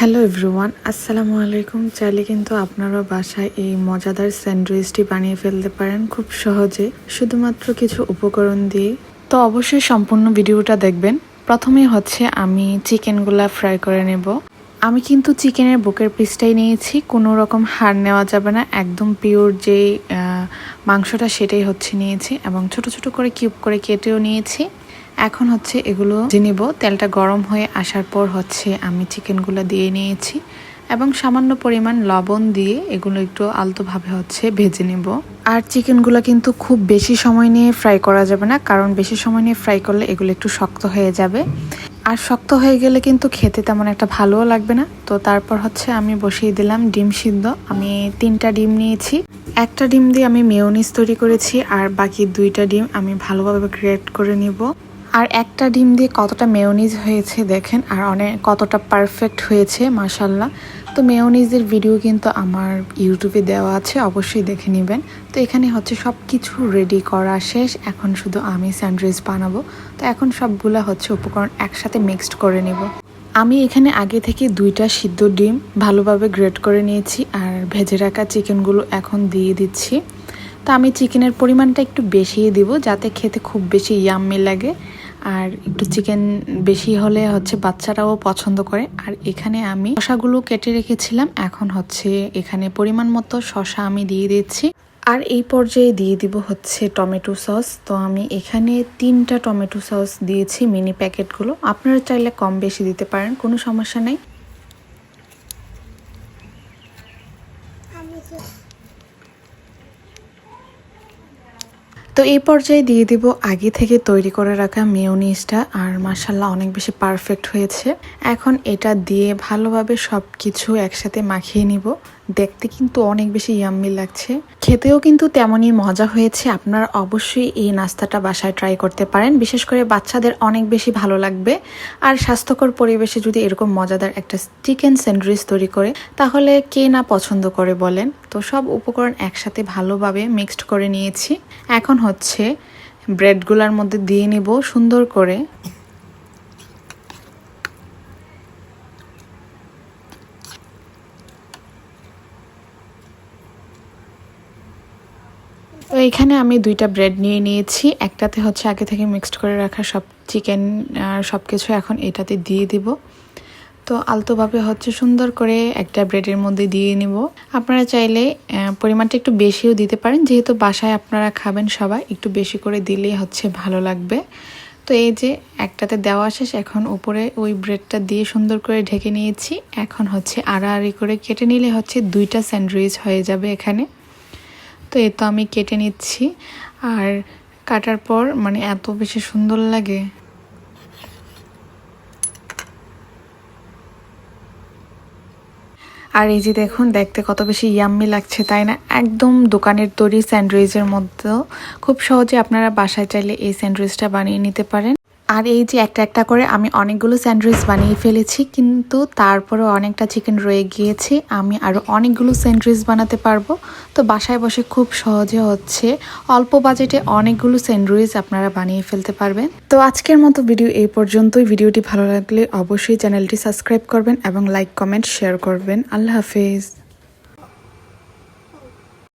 Hello everyone আসসালামু আলাইকুম চাইলে কিন্তু আপনারা বাসায় এই মজাদার স্যান্ডউইচটি বানিয়ে ফেলতে পারেন খুব সহজে শুধুমাত্র কিছু উপকরণ দিয়ে তো অবশ্যই সম্পূর্ণ ভিডিওটা দেখবেন প্রথমে হচ্ছে আমি চিকেনগুলা ফ্রাই করে নেব আমি কিন্তু চিকেনের বুকের পিসটাই নিয়েছি কোনো রকম হাড় নেওয়া যাবে না একদম পিওর যে মাংসটা সেটাই হচ্ছে নিয়েছি এবং ছোট ছোট করে কিউব করে কেটেও নিয়েছি এখন হচ্ছে এগুলো ভেজে নিব। তেলটা গরম হয়ে আসার পর হচ্ছে আমি চিকেনগুলো দিয়ে নিয়েছি এবং সামান্য পরিমাণ লবণ দিয়ে এগুলো একটু আলতোভাবে হচ্ছে ভেজে নেব। আর চিকেনগুলো কিন্তু খুব বেশি সময় নিয়ে ফ্রাই করা যাবে না, কারণ বেশি সময় নিয়ে ফ্রাই করলে এগুলো একটু শক্ত হয়ে যাবে। আর শক্ত হয়ে গেলে কিন্তু খেতে তেমন একটা ভালোও লাগবে না। তো তারপর হচ্ছে আমি বসিয়ে দিলাম ডিম সিদ্ধ। আমি তিনটা ডিম নিয়েছি। একটা ডিম দিয়ে আমি মেয়োনিজ তৈরি করেছি আর বাকি দুইটা ডিম আমি ভালোভাবে গ্রেট করে নিব। আর একটা ডিম দিয়ে কতটা মেয়োনিজ হয়েছে দেখেন, আর অনেক কতটা পারফেক্ট হয়েছে মাসাল্লাহ তো মেয়োনিজের ভিডিও কিন্তু আমার ইউটিউবে দেওয়া আছে, অবশ্যই দেখে নেবেন। তো এখানে হচ্ছে সব কিছু রেডি করা শেষ, এখন শুধু আমি স্যান্ডউইচ বানাবো। তো এখন সবগুলো হচ্ছে উপকরণ একসাথে মিক্সড করে নেব। আমি এখানে আগে থেকে দুইটা সিদ্ধ ডিম ভালোভাবে গ্রেট করে নিয়েছি, আর ভেজে রাখা চিকেনগুলো এখন দিয়ে দিচ্ছি। তো আমি চিকেনের পরিমাণটা একটু বেশিই দিব, যাতে খেতে খুব বেশি ইয়াম্মি লাগে। আর একটু চিকেন বেশি হলে হচ্ছে বাচ্চারাও পছন্দ করে। আর এখানে আমি শশাগুলো কেটে রেখেছিলাম। এখন হচ্ছে এখানে পরিমাণ মতো শশা আমি দিয়ে দিচ্ছি। আর এই পর্যায়ে দিয়ে দিব হচ্ছে টমেটো সস। তো আমি এখানে তিনটা টমেটো সস দিয়েছি মিনি প্যাকেটগুলো। আপনারা চাইলে কম বেশি দিতে পারেন, কোনো সমস্যা নেই। তো এই পর্যায়ে দিয়ে দিব আগে থেকে তৈরি করে রাখা মেয়োনিজটা, আর মাসাল্লাহ অনেক বেশি পারফেক্ট হয়েছে। এখন এটা দিয়ে ভালোভাবে সব কিছু একসাথে মাখিয়ে নিব। দেখতে কিন্তু অনেক বেশি ইয়াম্মি লাগছে। খেতেও কিন্তু তেমনই মজা হয়েছে। আপনারা অবশ্যই এই নাস্তাটা বাসায় ট্রাই করতে পারেন। বিশেষ করে বাচ্চাদের অনেক বেশি ভালো লাগবে। আর স্বাস্থ্যকর পরিবেশে যদি এরকম মজাদার একটা চিকেন স্যান্ডউইচ তৈরি করে, তাহলে কে না পছন্দ করে বলেন? তো সব উপকরণ একসাথে ভালোভাবে মিক্সড করে নিয়েছি। এখন হচ্ছে, ব্রেডগুলোর মধ্যে দিয়ে নিব সুন্দর করে। এখানে আমি দুইটা ব্রেড নিয়ে নিয়েছি। একটাতে হচ্ছে আগে থেকে মিক্সড করে রাখা সব চিকেন আর সব কিছু এখন এটাতে দিয়ে দিব। তো আলতোভাবে হচ্ছে সুন্দর করে একটা ব্রেডের মধ্যে দিয়ে নেব। আপনারা চাইলে পরিমাণটা একটু বেশিও দিতে পারেন। যেহেতু বাসায় আপনারা খাবেন সবাই, একটু বেশি করে দিলেই হচ্ছে ভালো লাগবে। তো এই যে একটাতে দেওয়া শেষ, এখন উপরে ওই ব্রেডটা দিয়ে সুন্দর করে ঢেকে নিয়েছি। এখন হচ্ছে আড়াআড়ি করে কেটে নিলে হচ্ছে দুইটা স্যান্ডউইচ হয়ে যাবে এখানে। তো এ তো আমি কেটে নিচ্ছি। আর কাটার পর মানে এত বেশি সুন্দর লাগে। আর এই যে দেখুন, দেখতে কত বেশি ইয়াম্মি লাগছে, তাই না? একদম দোকানের তৈরি স্যান্ডউইচের মধ্যেও খুব সহজে আপনারা বাসায় চাইলে এই স্যান্ডউইচটা বানিয়ে নিতে পারেন। আর এই যে একটা একটা করে আমি অনেকগুলো স্যান্ডউইচ বানিয়ে ফেলেছি, কিন্তু তারপরেও অনেকটা চিকেন রয়ে গিয়েছে। আমি আরও অনেকগুলো স্যান্ডউইচ বানাতে পারব। তো বাসায় বসে খুব সহজে হচ্ছে অল্প বাজেটে অনেকগুলো স্যান্ডউইচ আপনারা বানিয়ে ফেলতে পারবেন। তো আজকের মতো ভিডিও এই পর্যন্তই। ভিডিওটি ভালো লাগলে অবশ্যই চ্যানেলটি সাবস্ক্রাইব করবেন এবং লাইক, কমেন্ট, শেয়ার করবেন। আল্লাহ হাফেজ।